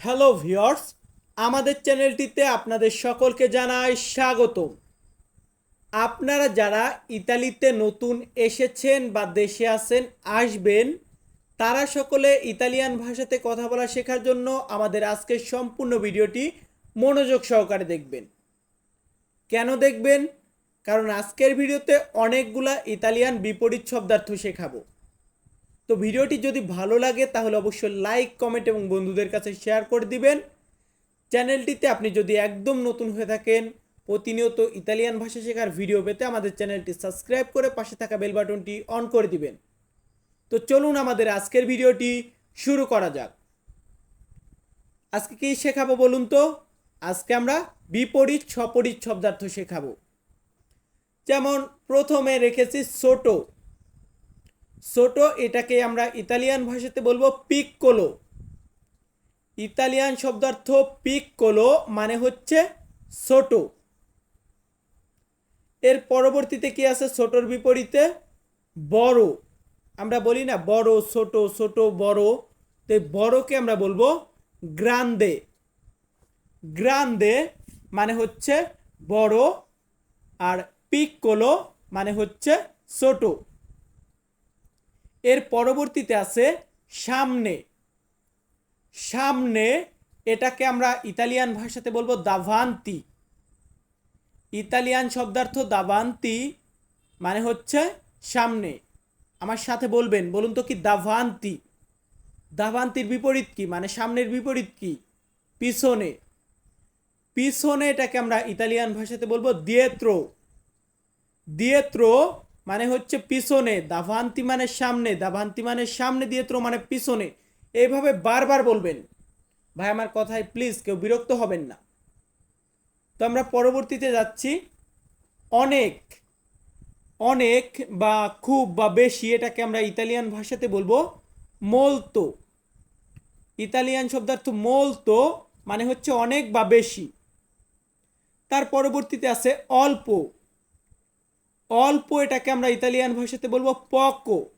Hello viewers আমাদের চ্যানেলটিতে আপনাদের সকলকে জানাই স্বাগত আপনারা যারা ইতালিতে নতুন এসেছেন বা দেশে আছেন, আসবেন, তারা সকলে ইতালিয়ান ভাষাতে কথা বলা শেখার জন্য আমাদের আজকের সম্পূর্ণ ভিডিওটি মনোযোগ সহকারে দেখবেন। কেন দেখবেন? কারণ আজকের ভিডিওতে অনেকগুলা ইতালিয়ান বিপরীত শব্দার্থ শেখাবো। তো ভিডিওটি যদি ভালো লাগে, তাহলে অবশ্যই লাইক কমেন্ট এবং বন্ধুদের কাছে শেয়ার করে দিবেন। চ্যানেলটিতে আপনি যদি একদম নতুন হয়ে থাকেন, প্রতিনিয়ত ইতালিয়ান ভাষা শেখার ভিডিও পেতে আমাদের চ্যানেলটি সাবস্ক্রাইব করে পাশে থাকা বেল বাটনটি অন করে দিবেন। তো চলুন আমাদের আজকের ভিডিওটি শুরু করা যাক। আজকে কি শেখাবো বলুন তো? আজকে আমরা বিপরীত, সপরীত শব্দার্থ শেখাবো। যেমন প্রথমে রেখেছি ছোটো। ছোটো এটাকে আমরা ইতালিয়ান ভাষাতে বলব পিক্কোলো ইতালিয়ান শব্দার্থ পিক্কোলো মানে হচ্ছে ছোট এর পরবর্তীতে কি আছে? ছোটোর বিপরীতে বড়। আমরা বলি না বড় ছোট ছোট বড়। তো বড়কে আমরা বলব গ্রান্দে গ্রান্দে মানে হচ্ছে বড় আর পিক্কোলো মানে হচ্ছে ছোট এর পরবর্তীতে আছে সামনে। সামনে এটাকে আমরা ইতালিয়ান ভাষাতে বলব দাভান্তি। ইতালিয়ান শব্দার্থ দাভান্তি মানে হচ্ছে সামনে। আমার সাথে বলবেন, বলুন তো কি দাভান্তি? দাভান্তির বিপরীত কি? মানে সামনের বিপরীত কি? পিছনে। পিছনে এটাকে আমরা ইতালিয়ান ভাষাতে বলব দিয়েত্রো। দিয়েত্রো মানে হচ্ছে পিছনে, দাভান্তি মানে সামনে, দাভান্তি মানে সামনে দিয়েত্রো মানে পিছনে। এইভাবে বারবার বলবেন। ভাই, আমার কথায় প্লিজ কেউ বিরক্ত হবেন না। তো আমরা পরবর্তীতে যাচ্ছি। অনেক অনেক বা খুব বা বেশি এটাকে আমরা ইতালিয়ান ভাষাতে বলব মোলতো। ইতালিয়ান শব্দার্থ মোলতো মানে হচ্ছে অনেক বা বেশি। তার পরবর্তীতে আছে অল্প। অল্প এটাকে আমরা ইতালিয়ান ভাষাতে বলব পকো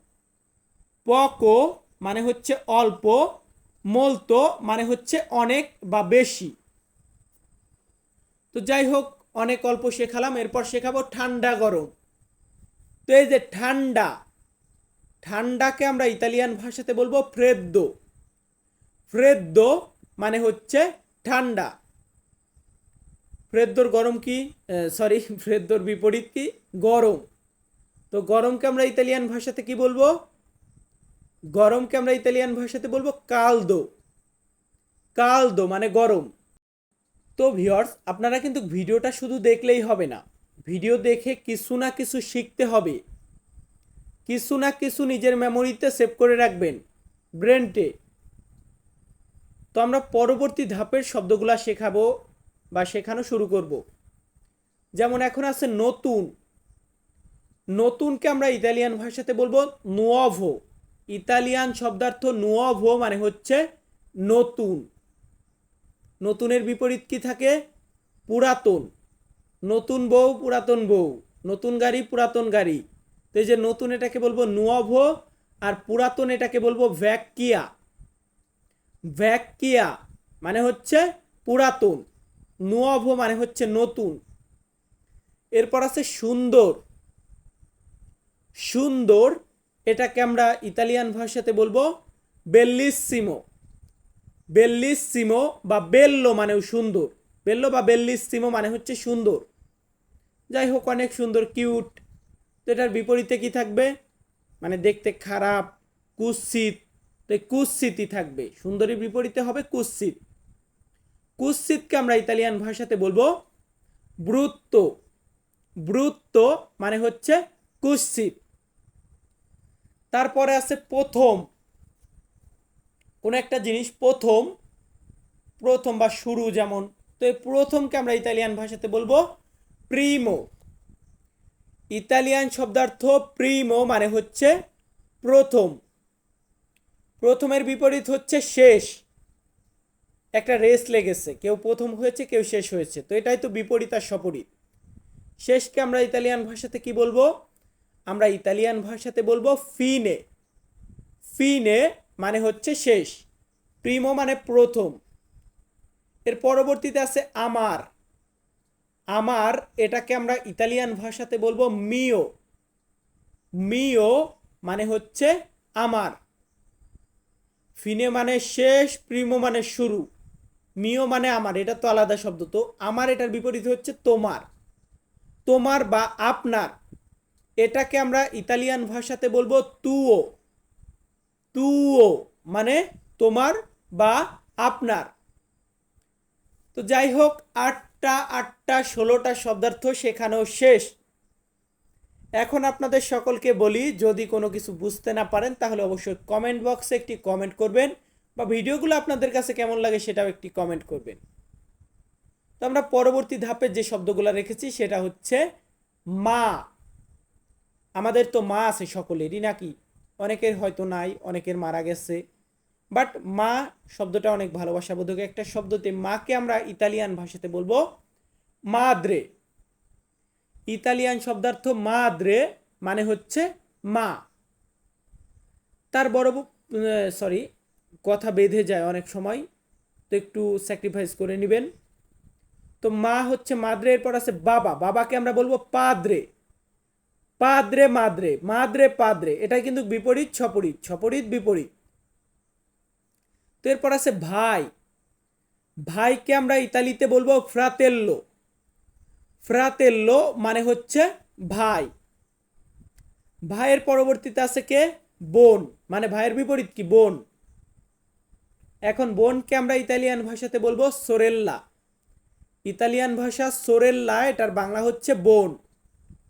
পকো মানে হচ্ছে অল্প মোলতো মানে হচ্ছে অনেক বা বেশি। তো যাই হোক, অনেক অল্প শেখালাম, এরপর শেখাবো ঠান্ডা গরম। তো এই যে ঠান্ডা, ঠান্ডাকে আমরা ইতালিয়ান ভাষাতে বলব ফ্রেদ্দো ফ্রেদ্দো মানে হচ্ছে ঠান্ডা। ফ্রেদ্দোর গরম কি? সরি ফ্রেদ্দোর বিপরীত কি? গরম। তো গরমকে আমরা ইতালিয়ান ভাষাতে কি বলব? গরমকে আমরা ইতালিয়ান ভাষাতে বলব কালদো। কালদো মানে গরম। তো ভিওর্স আপনারা কিন্তু ভিডিওটা শুধু দেখলেই হবে না। ভিডিও দেখে কিছু না কিছু শিখতে হবে। কিছু না কিছু নিজের মেমোরিতে সেভ করে রাখবেন। ব্রেনটে তো আমরা পরবর্তী ধাপের শব্দগুলা শেখাবো। বা শেখানো শুরু করব। যেমন এখন আছে নতুন। নতুনকে আমরা ইতালিয়ান ভাষাতে বলব নুয়াভো ইতালিয়ান শব্দার্থ নুয়াভো মানে হচ্ছে নতুন। নতুনের বিপরীত কি থাকে? পুরাতন। নতুন বউ, পুরাতন বউ। নতুন গাড়ি, পুরাতন গাড়ি। তো এই যে নতুন এটাকে বলব নুয়াভো আর পুরাতন এটাকে বলব ভ্যাকিয়া ভ্যাকিয়া মানে হচ্ছে পুরাতন। নুয়াভো মানে হচ্ছে নতুন। এরপর আছে সুন্দর। সুন্দর, এটাকে আমরা ইতালিয়ান ভাষাতে বলব বেল্লিসিমো বেল্লিসিমো বা বেল্লো মানেও সুন্দর। বেল্লো বা বেল্লিসিমো মানে হচ্ছে সুন্দর। যাই হোক, অনেক সুন্দর কিউট তো এটার বিপরীতে কি থাকবে? মানে দেখতে খারাপ, কুৎসিত। তো কুৎসিতই থাকবে। সুন্দরীর বিপরীতে হবে কুৎসিত। কুৎসিতকে আমরা ইতালিয়ান ভাষাতে বলব ব্রুত্ত। ব্রুত্ত মানে হচ্ছে কুৎসিত। তারপরে আছে প্রথম। কোন একটা জিনিস প্রথম প্রথম বা শুরু যেমন। তো এই প্রথমকে আমরা ইতালিয়ান ভাষাতে বলব প্রিমো। ইতালিয়ান শব্দার্থ প্রিমো মানে হচ্ছে প্রথম। প্রথমের বিপরীত হচ্ছে শেষ। একটা রেস লেগেছে, কেউ প্রথম হয়েছে, কেউ শেষ হয়েছে, তো এটাই তো বিপরীত আর সপরীত। শেষকে আমরা ইতালিয়ান ভাষাতে কি বলব? আমরা ইতালিয়ান ভাষাতে বলব ফিনে ফিনে মানে হচ্ছে শেষ প্রিমো মানে প্রথম। এর পরবর্তীতে আছে আমার আমার এটাকে আমরা ইতালিয়ান ভাষাতে বলব মিও মিও মানে হচ্ছে আমার ফিনে মানে শেষ প্রিমো মানে শুরু। মিও মানে আমার, এটা তো আলাদা শব্দ। তো আমার এটার বিপরীত হচ্ছে তোমার। তোমার বা আপনার। এটাকে আমরা ইতালিয়ান ভাষাতে বলব তুও। তুও মানে তোমার বা আপনার। তো যাই হোক, আটটা আটটা, ষোলোটা শব্দার্থ শেখানো শেষ। এখন আপনাদের সকলকে বলি, যদি কোনো কিছু বুঝতে না পারেন, তাহলে অবশ্যই কমেন্ট বক্সে একটি কমেন্ট করবেন। বা ভিডিওগুলো আপনাদের কাছে কেমন লাগে সেটাও একটি কমেন্ট করবেন। তো আমরা পরবর্তী ধাপে যে শব্দগুলো রেখেছি, সেটা হচ্ছে মা। আমাদের তো মা আছে সকলেরই নাকি? অনেকের হয়তো নাই, অনেকের মারা গেছে। বাট মা শব্দটা অনেক ভালোবাসাবোধক একটা শব্দতে মাকে আমরা ইতালিয়ান ভাষাতে বলব মাদ্রে। ইতালিয়ান শব্দার্থ মাদ্রে মানে হচ্ছে মা। তার বড় সরি কথা বেঁধে যায় অনেক সময়, তো একটু স্যাক্রিফাইস করে নেবেন। তো মা হচ্ছে মাদ্রে, এরপর আছে বাবা। বাবাকে আমরা বলব পাদ্রে। পাদ্রে মাদ্রে মাদ্রে পাদ্রে। এটা কিন্তু বিপরীত, ছপরিত ছপরিত বিপরীত। তো এরপর আছে ভাই। ভাইকে আমরা ইতালিতে বলব ফ্রাতেল্লো। ফ্রাতেল্লো মানে হচ্ছে ভাই। ভাইয়ের পরবর্তীতে আছে কে? বোন। মানে ভাইয়ের বিপরীত কি? বোন। এখন বোনকে আমরা ইতালিয়ান ভাষাতে বলব সোরেল্লা ইতালিয়ান ভাষা সোরেল্লা এটার বাংলা হচ্ছে বোন।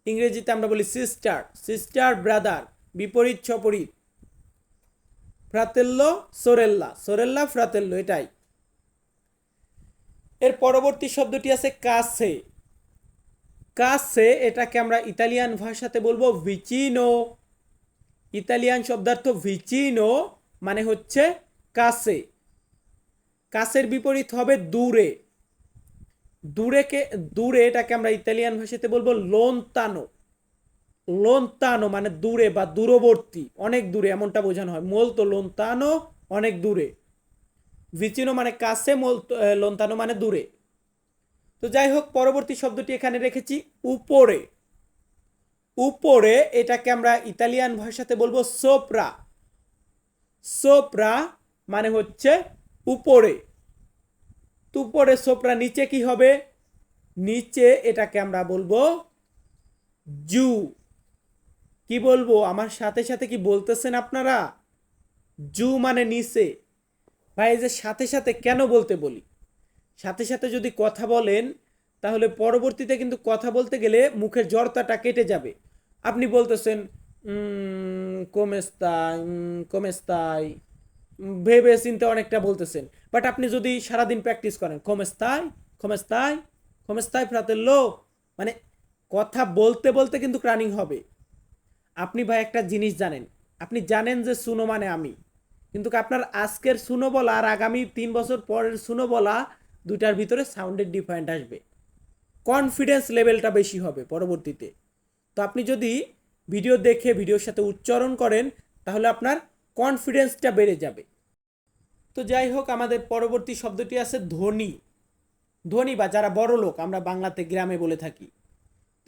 ইংরেজিতে আমরা বলি সিস্টার সিস্টার ব্রাদার বিপরীত ছপরিত ফ্রাতেল্লো সোরেল্লা সোরেল্লা ফ্রাতেল্লো এটাই। এর পরবর্তী শব্দটি আছে কাছে। কাছে এটাকে আমরা ইতালিয়ান ভাষাতে বলব ভিচিনো ইতালিয়ান শব্দার্থ ভিচিনো মানে হচ্ছে কাছে। কাছের বিপরীত হবে দূরে। দূরেকে, দূরে এটাকে আমরা ইতালিয়ান ভাষাতে বলব লোনতানো লোনতানো মানে দূরে বা দূরবর্তী, অনেক দূরে, এমনটা বোঝানো হয়। মোলতো লোনতানো অনেক দূরে। ভিচিনো মানে কাছে, মোল লোনতানো মানে দূরে। তো যাই হোক, পরবর্তী শব্দটি এখানে রেখেছি, উপরে। উপরে এটাকে আমরা ইতালিয়ান ভাষাতে বলব সোপ্রা সোপ্রা মানে হচ্ছে উপরে। উপরে সোপরা নিচে কি হবে? নিচে এটাকে আমরা বলব জু। কি বলব? আমার সাথে সাথে কি বলতেছেন আপনারা? জু মানে নিচে। ভাই যে সাথে সাথে কেন বলতে বলি? সাথে সাথে যদি কথা বলেন, তাহলে পরবর্তীতে কিন্তু কথা বলতে গেলে মুখের জড়তাটা কেটে যাবে। আপনি বলতেছেন কমেস্তাই কমেস্তাই। ভেবে চিন্তে অনেকটা বলতেছেন। বাট আপনি যদি সারাদিন প্র্যাকটিস করেন কমেস্তাই কমেস্তাই কমেস্তাই ফ্রাতেল্লো মানে কথা বলতে বলতে কিন্তু রানিং হবে। আপনি ভাই একটা জিনিস জানেন, আপনি জানেন যে সুনো মানে আমি। কিন্তু আপনার আজকের সুনো বলা আর আগামী তিন বছর পরের সুনো বলা দুটার ভিতরে সাউন্ডের ডিফারেন্ট আসবে। কনফিডেন্স লেভেলটা বেশি হবে পরবর্তীতে। তো আপনি যদি ভিডিও দেখে ভিডিওর সাথে উচ্চারণ করেন, তাহলে আপনার কনফিডেন্সটা বেড়ে যাবে। তো যাই হোক, আমাদের পরবর্তী শব্দটি আছে ধনী। ধনী বা যারা বড় লোক, আমরা বাংলাতে গ্রামে বলে থাকি।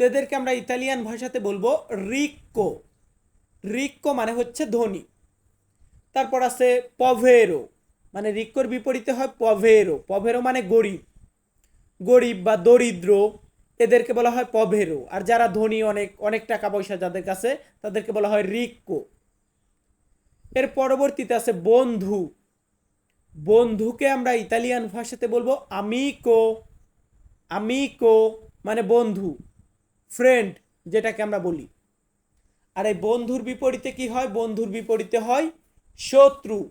তো এদেরকে আমরা ইতালিয়ান ভাষাতে বলব রিক্কো রিক্কো মানে হচ্ছে ধনী। তারপর আছে পভেরো মানে রিক্কোর বিপরীতে হয় পভেরো পভেরো মানে গরিব। গরিব বা দরিদ্র, এদেরকে বলা হয় পভেরো আর যারা ধনী, অনেক অনেক টাকা পয়সা যাদের কাছে, তাদেরকে বলা হয় রিক্কো এর পরবর্তীতে আছে বন্ধু। বন্ধুকে আমরা ইতালিয়ান ভাষাতে বলব আমিকো আমিকো মানে বন্ধু ফ্রেন্ড যেটাকে আমরা বলি। আর এই বন্ধুর বিপরীতে কি হয়? বন্ধুর বিপরীতে হয় শত্রু।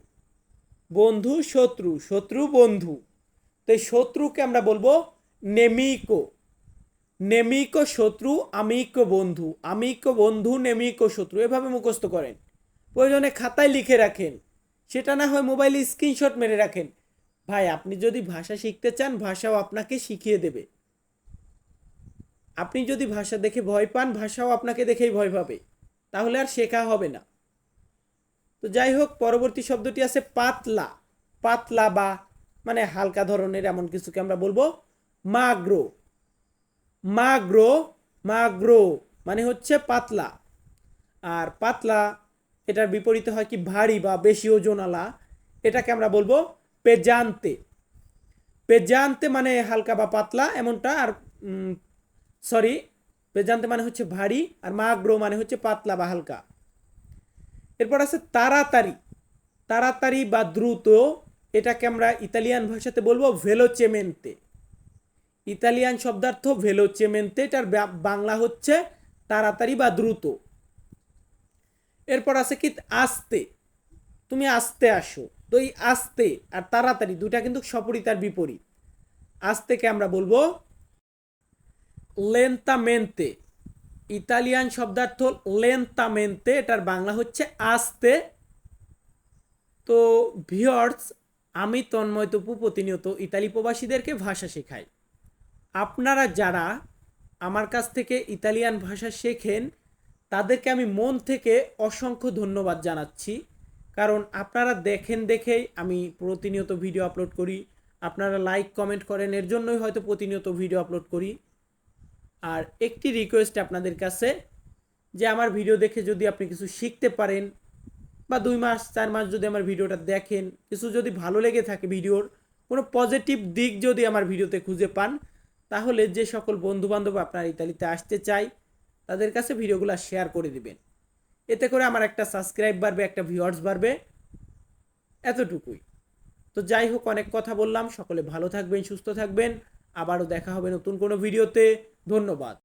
বন্ধু, শত্রু শত্রু, বন্ধু। তো এই শত্রুকে আমরা বলব নেমিকো নেমিকো শত্রু আমিকো বন্ধু। আমিকো বন্ধু নেমিকো শত্রু। এভাবে মুখস্থ করেন। প্রয়োজনে খাতায় লিখে রাখেন। সেটা না হয় মোবাইলে স্ক্রিনশট মেরে রাখেন। ভাই, আপনি যদি ভাষা শিখতে চান, ভাষাও আপনাকে শিখিয়ে দেবে। আপনি যদি ভাষা দেখে ভয় পান, ভাষাও আপনাকে দেখেই ভয় পাবে। তাহলে আর শেখা হবে না। তো যাই হোক, পরবর্তী শব্দটি আছে পাতলা। পাতলা বা মানে হালকা ধরনের এমন কিছুকে আমরা বলব মাগ্রো। মাগ্রো মাগ্রো মানে হচ্ছে পাতলা। আর পাতলা এটার বিপরীতে হয় কি ভারী বা বেশি ওজনওয়ালা এটাকে আমরা বলব পেজান্তে। পেজান্তে মানে হালকা বা পাতলা এমনটা আর সরি পেজান্তে মানে হচ্ছে ভারী আর মাগ্রো মানে হচ্ছে পাতলা বা হালকা। এরপর আছে তাড়াতাড়ি। তাড়াতাড়ি বা দ্রুত এটাকে আমরা ইতালিয়ান ভাষাতে বলব ভেলোচেমেন্তে ইতালিয়ান শব্দার্থ ভেলোচেমেন্তে এটার বাংলা হচ্ছে তাড়াতাড়ি বা দ্রুত। এরপর আছে কি, আস্তে। তুমি আস্তে আসো। তো এই আস্তে আর তাড়াতাড়ি দুটা কিন্তু সপরিতার বিপরীত। আস্তেকে আমরা বলব লেন্তামেন্তে। ইতালিয়ান শব্দার্থ লেন্তামেন্তে, এটার বাংলা হচ্ছে আস্তে। তো ভিওর্স, আমি তন্ময় তপু প্রতিনিয়ত ইতালি প্রবাসীদেরকে ভাষা শেখাই। আপনারা যারা আমার কাছ থেকে ইতালিয়ান ভাষা শেখেন তাদেরকে আমি মন থেকে অসংখ্য ধন্যবাদ জানাচ্ছি। কারণ আপনারা দেখেন দেখেই আমি প্রতিনিয়ত ভিডিও আপলোড করি। আপনারা লাইক কমেন্ট করেন, এর জন্যই হয়তো প্রতিনিয়ত ভিডিও আপলোড করি। আর একটি রিকোয়েস্ট আপনাদের কাছে, যে আমার ভিডিও দেখে যদি আপনি কিছু শিখতে পারেন, বা দুই মাস, চার মাস যদি আমার ভিডিওটা দেখেন, কিছু যদি ভালো লেগে থাকে ভিডিওর কোনো পজিটিভ দিক যদি আমার ভিডিওতে খুঁজে পান, তাহলে যে সকল বন্ধুবান্ধব আপনার ইতালিতে আসতে চায় তাদের কাছে ভিডিওগুলো শেয়ার করে দিবেন। এতে করে আমার একটা সাবস্ক্রাইব বাড়বে, একটা ভিউয়ার্স বাড়বে, এতটুকুই। তো যাই হোক, অনেক কথা বললাম, সকলে ভালো থাকবেন, সুস্থ থাকবেন। আবারও দেখা হবে নতুন কোনো ভিডিওতে। ধন্যবাদ।